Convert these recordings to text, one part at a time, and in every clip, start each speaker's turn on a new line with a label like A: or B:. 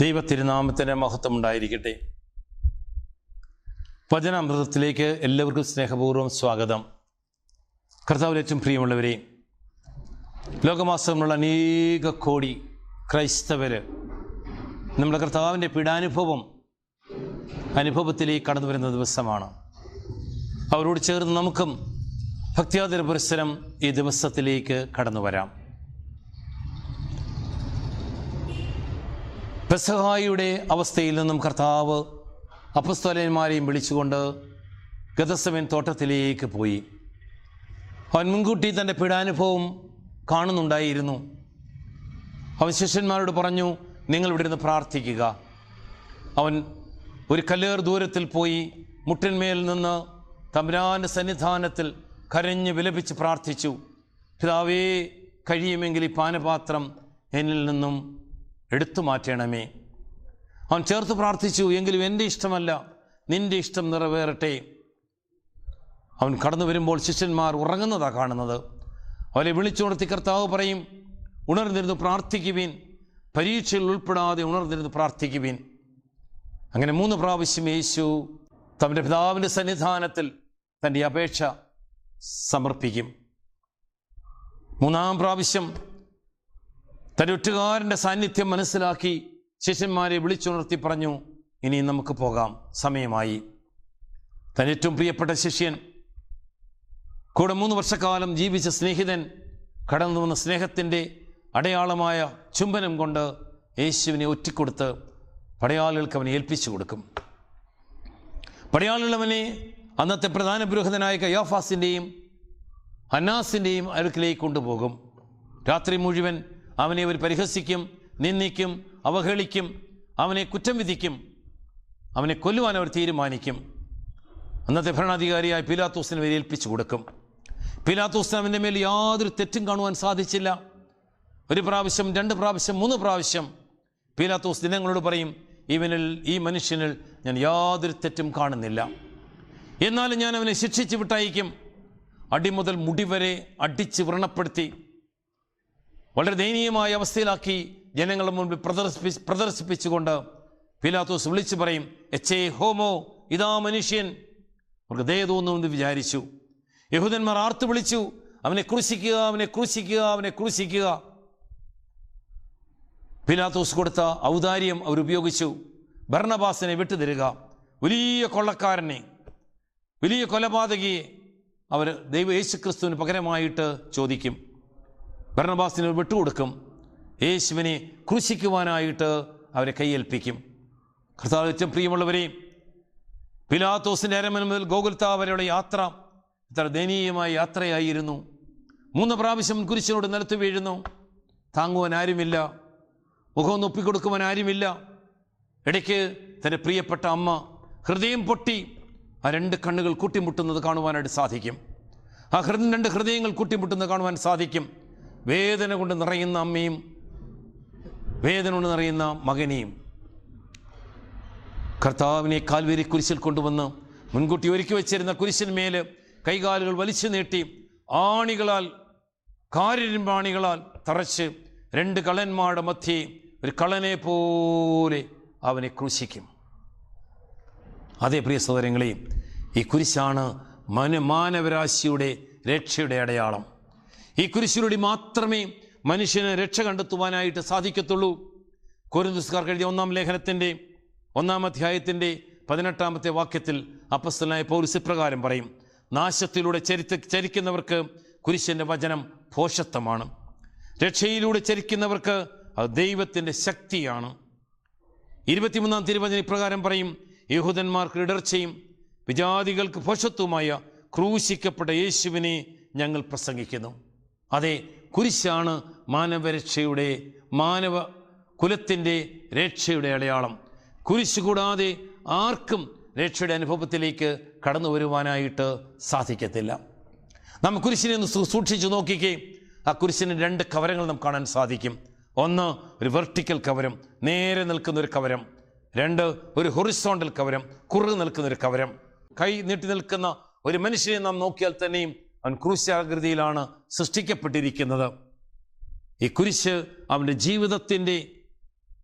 A: ദൈവ തിരുനാമത്തിന്റെ മഹത്വം ഉണ്ടായിരിക്കട്ടെ. വചനാമൃതത്തിലേക്ക് എല്ലാവർക്കും സ്നേഹപൂർവം സ്വാഗതം. കർത്താവിൽ ഏറ്റവും പ്രിയമുള്ളവരെ ലോകമാസമുള്ള അനേക കോടി ക്രൈസ്തവർ നമ്മുടെ കർത്താവിന്റെ പീഡാനുഭവം അനുഭവത്തിലേക്ക് കടന്നു വരുന്ന ദിവസമാണ്. അവരോട് ചേർന്ന് നമുക്കും ഭക്തിയാതിര പുരസ്സരം ഈ ദിവസത്തിലേക്ക് കടന്നു വരാം. പെസഹായിയുടെ അവസ്ഥയിൽ നിന്നും കർത്താവ് അപ്പസ്തോലന്മാരെയും വിളിച്ചുകൊണ്ട് ഗതസമൻ തോട്ടത്തിലേക്ക് പോയി. അവൻ മുൻകൂട്ടി തന്റെ പീഡാനുഭവം കാണുന്നുണ്ടായിരുന്നു. അവൻ ശിഷ്യന്മാരോട് പറഞ്ഞു നിങ്ങൾ ഇവിടെ നിന്ന് പ്രാർത്ഥിക്കുക. അവൻ ഒരു കല്ലേർ ദൂരത്തിൽ പോയി മുട്ടിന്മേൽ നിന്ന് തമ്പുരാന്റെ സന്നിധാനത്തിൽ കരഞ്ഞ് വിലപിച്ച് പ്രാർത്ഥിച്ചു. പിതാവേ കഴിയുമെങ്കിൽ ഈ പാനപാത്രം എന്നിൽ നിന്നും എടുത്തു മാറ്റണമേ. അവൻ ചേർത്ത് പ്രാർത്ഥിച്ചു എങ്കിലും എന്റെ ഇഷ്ടമല്ല നിന്റെ ഇഷ്ടം നിറവേറട്ടെ. അവൻ കടന്നു വരുമ്പോൾ ശിഷ്യന്മാർ ഉറങ്ങുന്നതാണ് കാണുന്നത്. അവരെ വിളിച്ചുണർത്തി കർത്താവ് പറയും ഉണർന്നിരുന്ന് പ്രാർത്ഥിക്കുവിൻ പരീക്ഷയിൽ ഉൾപ്പെടാതെ ഉണർന്നിരുന്ന് പ്രാർത്ഥിക്കുവിൻ. അങ്ങനെ മൂന്ന് പ്രാവശ്യം യേശു തന്റെ പിതാവിന്റെ സന്നിധാനത്തിൽ തന്റെ അപേക്ഷ സമർപ്പിക്കും. മൂന്നാം പ്രാവശ്യം തന്റെ ഒറ്റുകാരന്റെ സാന്നിധ്യം മനസ്സിലാക്കി ശിഷ്യന്മാരെ വിളിച്ചുണർത്തി പറഞ്ഞു ഇനി നമുക്ക് പോകാം. സമയമായി. തന്റെ ഏറ്റവും പ്രിയപ്പെട്ട ശിഷ്യൻ കൂടെ മൂന്ന് വർഷക്കാലം ജീവിച്ച സ്നേഹിതൻ കടന്നു വന്ന സ്നേഹത്തിന്റെ അടയാളമായ ചുംബനം കൊണ്ട് യേശുവിനെ ഒറ്റിക്കൊടുത്ത് പടയാളികൾക്ക് അവനെ ഏൽപ്പിച്ചു കൊടുക്കും. പടയാളികളവനെ അന്നത്തെ പ്രധാന പുരോഹിതനായ കയാഫാസിന്റെയും അന്നാസിന്റെയും അടുക്കിലേക്ക് കൊണ്ടുപോകും. രാത്രി മുഴുവൻ അവനെ അവർ പരിഹസിക്കും നിന്ദിക്കും അവഹേളിക്കും അവനെ കുറ്റം വിധിക്കും അവനെ കൊല്ലുവാൻ അവർ തീരുമാനിക്കും. അന്നത്തെ ഭരണാധികാരിയായ പിലാത്തൂസിനെ വരെ ഏൽപ്പിച്ചു കൊടുക്കും. പിലാത്തൂസ് അവന്റെ മേൽ യാതൊരു തെറ്റും കാണുവാൻ സാധിച്ചില്ല. ഒരു പ്രാവശ്യം രണ്ട് പ്രാവശ്യം മൂന്ന് പ്രാവശ്യം പീലാത്തോസ് ദിനങ്ങളോട് പറയും ഇവനിൽ ഈ മനുഷ്യനിൽ ഞാൻ യാതൊരു തെറ്റും കാണുന്നില്ല. എന്നാലും ഞാൻ അവനെ ശിക്ഷിച്ച് വിട്ടയക്കും. അടി മുതൽ മുടി വരെ അടിച്ച് വ്രണപ്പെടുത്തി. വളരെ ദയനീയമായ അവസ്ഥയിലാക്കി ജനങ്ങളുടെ മുൻപിൽ പ്രദർശിപ്പി പ്രദർശിപ്പിച്ചുകൊണ്ട് പിലാത്തോസ് വിളിച്ചു പറയും എച്ച് എ ഹോമോ ഇതാ മനുഷ്യൻ. അവർക്ക് ദയ തോന്നുമെന്ന് വിചാരിച്ചു. യഹൂദന്മാർ ആർത്തു വിളിച്ചു അവനെ ക്രൂശിക്കുക അവനെ ക്രൂശിക്കുക അവനെ ക്രൂശിക്കുക. പിലാത്തോസ് കൊടുത്ത ഔദാര്യം അവരുപയോഗിച്ചു ഭരണബാസിനെ വിട്ടുതരിക. വലിയ കൊള്ളക്കാരനെ വലിയ കൊലപാതകിയെ അവർ ദൈവ യേശുക്രിസ്തുവിന് പകരമായിട്ട് ചോദിക്കും. ഭരണബാസിന് വിട്ടുകൊടുക്കും. യേശുവിനെ ക്രൂശിക്കുവാനായിട്ട് അവരെ കൈയേൽപ്പിക്കും. കർത്താവ് ഏറ്റവും പ്രിയമുള്ളവരെ പിലാത്തോസിന്റെ അരമന മുതൽ ഗോകുൽത്ത യാത്ര ഇത്ര ദയനീയമായ യാത്രയായിരുന്നു. മൂന്ന് പ്രാവശ്യം കുരിശിനോട് നിലത്ത് വീഴുന്നു. താങ്ങുവാൻ ആരുമില്ല. മുഖം ഒപ്പിക്കൊടുക്കുവാൻ ആരുമില്ല. ഇടയ്ക്ക് തന്റെ പ്രിയപ്പെട്ട അമ്മ ഹൃദയം പൊട്ടി ആ രണ്ട് കണ്ണുകൾ കൂട്ടിമുട്ടുന്നത് കാണുവാനായിട്ട് സാധിക്കും. ആ ഹൃദയം രണ്ട് ഹൃദയങ്ങൾ കൂട്ടിമുട്ടുന്നത് കാണുവാൻ സാധിക്കും. വേദന കൊണ്ട് നിറയുന്ന അമ്മയും വേദന കൊണ്ട് നിറയുന്ന മകനെയും കർത്താവിനെ കാൽവേരി കുരിശിൽ കൊണ്ടുവന്ന് മുൻകൂട്ടി ഒരുക്കി വെച്ചിരുന്ന കുരിശിന്മേൽ കൈകാലുകൾ വലിച്ചു നീട്ടി ആണികളാൽ കാരിരുമ്പാണികളാൽ തറച്ച് രണ്ട് കള്ളന്മാരുടെ മധ്യേ ഒരു കള്ളനെ പോലെ അവനെ ക്രൂശിക്കും. അതേ പ്രിയ സഹോദരങ്ങളെയും ഈ കുരിശാണ് മന മാനവരാശിയുടെ രക്ഷയുടെ അടയാളം. ഈ കുരിശിലൂടെ മാത്രമേ മനുഷ്യന് രക്ഷ കണ്ടെത്തുവാനായിട്ട് സാധിക്കത്തുള്ളൂ. കുരുന്ദുസ്കാർ എഴുതിയ ഒന്നാം ലേഖനത്തിന്റെ ഒന്നാം അധ്യായത്തിന്റെ പതിനെട്ടാമത്തെ വാക്യത്തിൽ അപ്പസ്തനായ പൗരസ് ഇപ്രകാരം പറയും നാശത്തിലൂടെ ചരിത്ത ചരിക്കുന്നവർക്ക് കുരിശിന്റെ വചനം പോഷത്വമാണ് രക്ഷയിലൂടെ ചരിക്കുന്നവർക്ക് അത് ദൈവത്തിന്റെ ശക്തിയാണ്. ഇരുപത്തിമൂന്നാം തിരുവചന ഇപ്രകാരം പറയും യഹൂദന്മാർക്ക് ഇടർച്ചയും വിജാതികൾക്ക് പോഷത്വമായ ക്രൂശിക്കപ്പെട്ട യേശുവിനെ ഞങ്ങൾ പ്രസംഗിക്കുന്നു. അതെ കുരിശാണ് മാനവരക്ഷയുടെ മാനവ കുലത്തിന്റെ രക്ഷയുടെ അടയാളം. കുരിശ് കൂടാതെ ആർക്കും രക്ഷയുടെ അനുഭവത്തിലേക്ക് കടന്നു വരുവാനായിട്ട് സാധിക്കത്തില്ല. നാം കുരിശിനെ ഒന്ന് സൂക്ഷിച്ചു നോക്കിക്കേ. ആ കുരിശിന് രണ്ട് കവരങ്ങൾ നമുക്ക് കാണാൻ സാധിക്കും. ഒന്ന് ഒരു വെർട്ടിക്കൽ കവരം നേരെ നിൽക്കുന്ന ഒരു കവരം. രണ്ട് ഒരു ഹൊറിസോണ്ടൽ കവരം കുറുകു നിൽക്കുന്ന ഒരു കവരം. കൈ നീട്ടി നിൽക്കുന്ന ഒരു മനുഷ്യനെ നാം നോക്കിയാൽ തന്നെയും അവൻ ക്രൂശാകൃതിയിലാണ് സൃഷ്ടിക്കപ്പെട്ടിരിക്കുന്നത്. ഈ കുരിശ് അവന്റെ ജീവിതത്തിന്റെ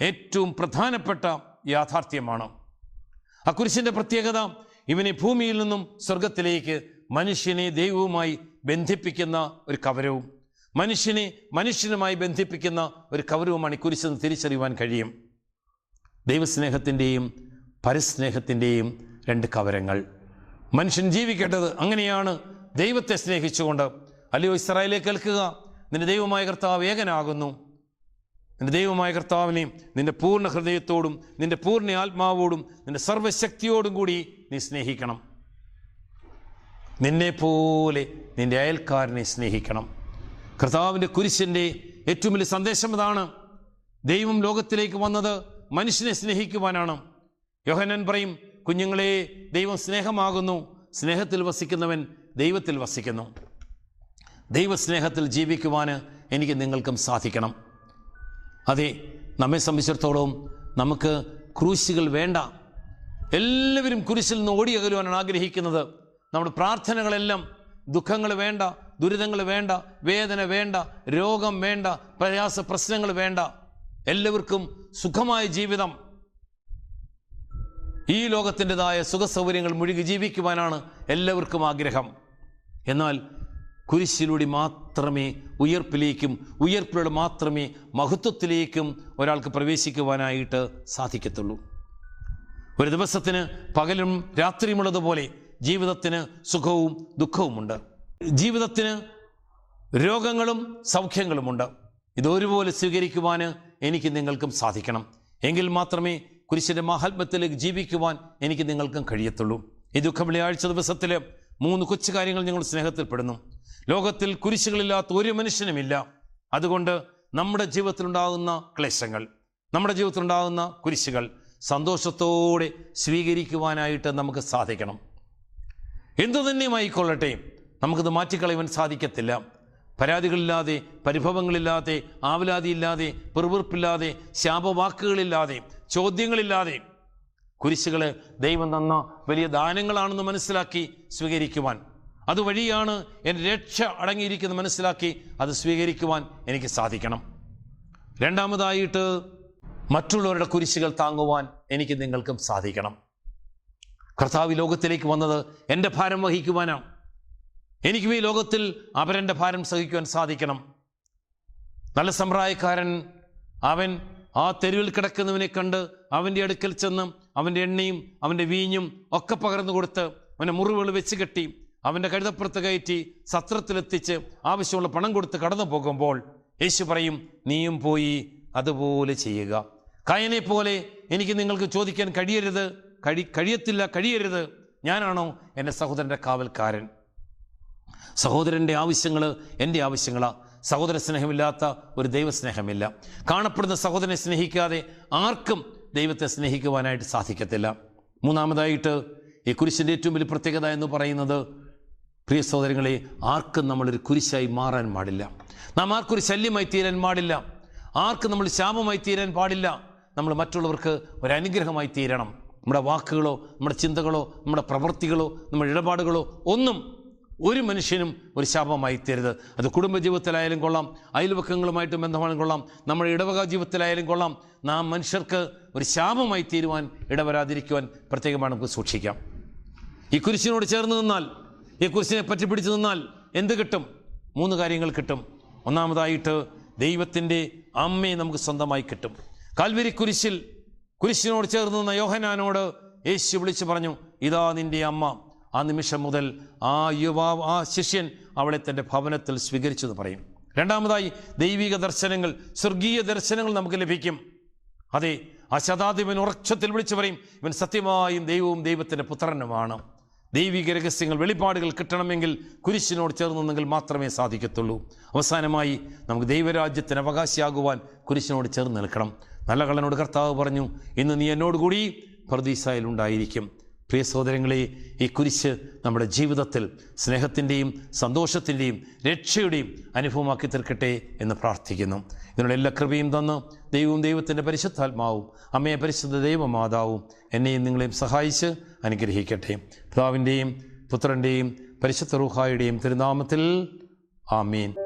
A: ഏറ്റവും പ്രധാനപ്പെട്ട യാഥാർത്ഥ്യമാണ്. ആ കുരിശിന്റെ പ്രത്യേകത ഇവനെ ഭൂമിയിൽ നിന്നും സ്വർഗത്തിലേക്ക് മനുഷ്യനെ ദൈവവുമായി ബന്ധിപ്പിക്കുന്ന ഒരു കവരവും മനുഷ്യനെ മനുഷ്യനുമായി ബന്ധിപ്പിക്കുന്ന ഒരു കവരവുമാണ് ഈ കുരിശെന്ന് തിരിച്ചറിയുവാൻ കഴിയും. ദൈവസ്നേഹത്തിന്റെയും പരസ്നേഹത്തിന്റെയും രണ്ട് കവരങ്ങൾ. മനുഷ്യൻ ജീവിക്കേണ്ടത് അങ്ങനെയാണ്. ദൈവത്തെ സ്നേഹിച്ചുകൊണ്ട് അല്ലയോ ഇസ്രായേലെ കേൾക്കുക. നിന്റെ ദൈവമായ കർത്താവ് ഏകനാകുന്നു. നിന്റെ ദൈവമായ കർത്താവിനെ നിന്റെ പൂർണ ഹൃദയത്തോടും നിന്റെ പൂർണ ആത്മാവോടും നിന്റെ സർവശക്തിയോടും കൂടി നീ സ്നേഹിക്കണം. നിന്നെ പോലെ നിന്റെ അയൽക്കാരനെ സ്നേഹിക്കണം. കർത്താവിന്റെ കുരിശിന്റെ ഏറ്റവും വലിയ സന്ദേശം ഇതാണ്. ദൈവം ലോകത്തിലേക്ക് വന്നത് മനുഷ്യനെ സ്നേഹിക്കുവാനാണ്. യോഹനൻ പറയും കുഞ്ഞുങ്ങളെ ദൈവം സ്നേഹമാകുന്നു. സ്നേഹത്തിൽ വസിക്കുന്നവൻ ദൈവത്തിൽ വസിക്കുന്നു. ദൈവസ്നേഹത്തിൽ ജീവിക്കുവാൻ എനിക്ക് നിങ്ങൾക്കും സാധിക്കണം. അതെ നമ്മെ സംബന്ധിച്ചിടത്തോളം നമുക്ക് ക്രൂശികൾ വേണ്ട. എല്ലാവരും കുരിശിൽ നിന്ന് ഓടിയകലുവാനാണ് ആഗ്രഹിക്കുന്നത്. നമ്മുടെ പ്രാർത്ഥനകളെല്ലാം ദുഃഖങ്ങൾ വേണ്ട ദുരിതങ്ങൾ വേണ്ട വേദന വേണ്ട രോഗം വേണ്ട പ്രയാസ പ്രശ്നങ്ങൾ വേണ്ട. എല്ലാവർക്കും സുഖമായ ജീവിതം. ഈ ലോകത്തിന്റെതായ സുഖസൗകര്യങ്ങൾ മുഴുകി ജീവിക്കുവാനാണ് എല്ലാവർക്കും ആഗ്രഹം. എന്നാൽ കുരിശിലൂടെ മാത്രമേ ഉയർപ്പിലേക്കും ഉയർപ്പിലൂടെ മാത്രമേ മഹത്വത്തിലേക്കും ഒരാൾക്ക് പ്രവേശിക്കുവാനായിട്ട് സാധിക്കത്തുള്ളൂ. ഒരു ദിവസത്തിന് പകലും രാത്രിയുമുള്ളതുപോലെ ജീവിതത്തിന് സുഖവും ദുഃഖവുമുണ്ട്. ജീവിതത്തിന് രോഗങ്ങളും സൗഖ്യങ്ങളുമുണ്ട്. ഇതൊരുപോലെ സ്വീകരിക്കുവാൻ എനിക്ക് നിങ്ങൾക്കും സാധിക്കണം. എങ്കിൽ മാത്രമേ കുരിശിന്റെ മഹാത്മ്യത്തിലേക്ക് ജീവിക്കുവാൻ എനിക്ക് നിങ്ങൾക്കും കഴിയത്തുള്ളൂ. ഈ ദുഃഖം വെള്ളിയാഴ്ച ദിവസത്തിൽ മൂന്ന് കൊച്ചു കാര്യങ്ങൾ ഞങ്ങൾ സ്നേഹത്തിൽപ്പെടുന്നു. ലോകത്തിൽ കുരിശുകളില്ലാത്ത ഒരു മനുഷ്യനുമില്ല. അതുകൊണ്ട് നമ്മുടെ ജീവിതത്തിലുണ്ടാകുന്ന ക്ലേശങ്ങൾ നമ്മുടെ ജീവിതത്തിലുണ്ടാകുന്ന കുരിശുകൾ സന്തോഷത്തോടെ സ്വീകരിക്കുവാനായിട്ട് നമുക്ക് സാധിക്കണം. എന്തു തന്നെയുമായിക്കൊള്ളട്ടെ നമുക്കത് മാറ്റിക്കളയുവാൻ സാധിക്കത്തില്ല. പരാതികളില്ലാതെ പരിഭവങ്ങളില്ലാതെ ആവലാതിയില്ലാതെ പെറുവിറുപ്പില്ലാതെ ശാപവാക്കുകളില്ലാതെ ചോദ്യങ്ങളില്ലാതെ കുരിശുകൾ ദൈവം തന്ന വലിയ ദാനങ്ങളാണെന്ന് മനസ്സിലാക്കി സ്വീകരിക്കുവാൻ. അതുവഴിയാണ് എന്റെ രക്ഷ അടങ്ങിയിരിക്കുന്നത് മനസ്സിലാക്കി അത് സ്വീകരിക്കുവാൻ എനിക്ക് സാധിക്കണം. രണ്ടാമതായിട്ട് മറ്റുള്ളവരുടെ കുരിശുകൾ താങ്ങുവാൻ എനിക്ക് നിങ്ങൾക്കും സാധിക്കണം. കർത്താവ് ലോകത്തിലേക്ക് വന്നത് എന്റെ ഭാരം വഹിക്കുവാനാണ്. എനിക്കും ഈ ലോകത്തിൽ അവരെന്റെ ഭാരം സഹിക്കുവാൻ സാധിക്കണം. നല്ല സമ്പ്രായക്കാരൻ അവൻ ആ തെരുവിൽ കിടക്കുന്നവനെ കണ്ട് അവന്റെ അടുക്കൽ ചെന്ന് അവന്റെ എണ്ണയും അവന്റെ വീഞ്ഞും ഒക്കെ പകർന്നു കൊടുത്ത് അവന്റെ മുറിവുകൾ വെച്ച് കെട്ടി അവന്റെ കഴുതപ്പുറത്ത് കയറ്റി സത്രത്തിലെത്തിച്ച് ആവശ്യമുള്ള പണം കൊടുത്ത് കടന്നു പോകുമ്പോൾ യേശു പറയും നീയും പോയി അതുപോലെ ചെയ്യുക. കായനെ പോലെ എനിക്ക് നിങ്ങൾക്ക് ചോദിക്കാൻ കഴിയരുത്. കഴി കഴിയത്തില്ല കഴിയരുത്. ഞാനാണോ എന്റെ സഹോദരന്റെ കാവൽക്കാരൻ? സഹോദരന്റെ ആവശ്യങ്ങൾ എന്റെ ആവശ്യങ്ങളാണ് സഹോദര സ്നേഹമില്ലാത്ത ഒരു ദൈവസ്നേഹമില്ല. കാണപ്പെടുന്ന സഹോദരനെ സ്നേഹിക്കാതെ ആർക്കും ദൈവത്തെ സ്നേഹിക്കുവാനായിട്ട് സാധിക്കത്തില്ല. മൂന്നാമതായിട്ട് ഈ കുരിശിന്റെ ഏറ്റവും വലിയ പ്രത്യേകത എന്ന് പറയുന്നത് പ്രിയ സഹോദരങ്ങളെ ആർക്കും നമ്മളൊരു കുരിശായി മാറാൻ പാടില്ല. നാം ആർക്കൊരു ശല്യമായി തീരാൻ പാടില്ല. ആർക്കും നമ്മൾ ശാപമായി തീരാൻ പാടില്ല. നമ്മൾ മറ്റുള്ളവർക്ക് ഒരു അനുഗ്രഹമായി തീരണം. നമ്മുടെ വാക്കുകളോ നമ്മുടെ ചിന്തകളോ നമ്മുടെ പ്രവൃത്തികളോ നമ്മുടെ ഇടപാടുകളോ ഒന്നും ഒരു മനുഷ്യനും ഒരു ശാപമായി തീരരുത്. അത് കുടുംബജീവിതത്തിലായാലും കൊള്ളാം അയൽവക്കങ്ങളുമായിട്ട് ബന്ധമായാലും കൊള്ളാം നമ്മുടെ ഇടവക ജീവിതത്തിലായാലും കൊള്ളാം. നാം മനുഷ്യർക്ക് ഒരു ശാപമായി തീരുവാൻ ഇടവരാതിരിക്കുവാൻ പ്രത്യേകമായി നമുക്ക് സൂക്ഷിക്കാം. ഈ കുരിശിനോട് ചേർന്ന് നിന്നാൽ ഈ കുരിശിനെ പറ്റി പിടിച്ചു നിന്നാൽ എന്ത് കിട്ടും? മൂന്ന് കാര്യങ്ങൾ കിട്ടും. ഒന്നാമതായിട്ട് ദൈവത്തിന്റെ അമ്മയെ നമുക്ക് സ്വന്തമായി കിട്ടും. കാൽവരി കുരിശിൽ കുരിശിനോട് ചേർന്ന് നിന്ന യോഹനാനോട് യേശു വിളിച്ചു പറഞ്ഞു ഇതാ നിന്റെ അമ്മ. ആ നിമിഷം മുതൽ ആ യുവാവ് ആ ശിഷ്യൻ അവളെ തന്റെ ഭവനത്തിൽ സ്വീകരിച്ചു എന്ന് പറയും. രണ്ടാമതായി ദൈവിക ദർശനങ്ങൾ സ്വർഗീയ ദർശനങ്ങൾ നമുക്ക് ലഭിക്കും. അതെ ആ ശതാധിപൻ ഉറച്ചത്തിൽ വിളിച്ചു പറയും ഇവൻ സത്യമായും ദൈവവും ദൈവത്തിന്റെ പുത്രനുമാണ്. ദൈവിക രഹസ്യങ്ങൾ വെളിപ്പാടുകൾ കിട്ടണമെങ്കിൽ കുരിശിനോട് ചേർന്നെങ്കിൽ മാത്രമേ സാധിക്കത്തുള്ളൂ. അവസാനമായി നമുക്ക് ദൈവരാജ്യത്തിന് അവകാശിയാകുവാൻ കുരിശിനോട് ചേർന്ന് നിൽക്കണം. നല്ല കള്ളനോട് കർത്താവ് പറഞ്ഞു ഇന്ന് നീ എന്നോട് കൂടി പ്രതീസായിലുണ്ടായിരിക്കും പ്രിയ സഹോദരങ്ങളെ ഈ കുരിശ് നമ്മുടെ ജീവിതത്തിൽ സ്നേഹത്തിന്റെയും സന്തോഷത്തിന്റെയും രക്ഷയുടെയും അനുഭവമാക്കി തീർക്കട്ടെ എന്ന് പ്രാർത്ഥിക്കുന്നു. ഇതിനുള്ള എല്ലാ കൃപയും തന്ന് ദൈവവും ദൈവത്തിന്റെ പരിശുദ്ധാത്മാവും അമ്മയെ പരിശുദ്ധ ദൈവമാതാവും എന്നെയും നിങ്ങളെയും സഹായിച്ച് അനുഗ്രഹിക്കട്ടെ. പിതാവിന്റെയും പുത്രന്റെയും പരിശുദ്ധ റൂഹായുടെയും തിരുനാമത്തിൽ ആമീൻ.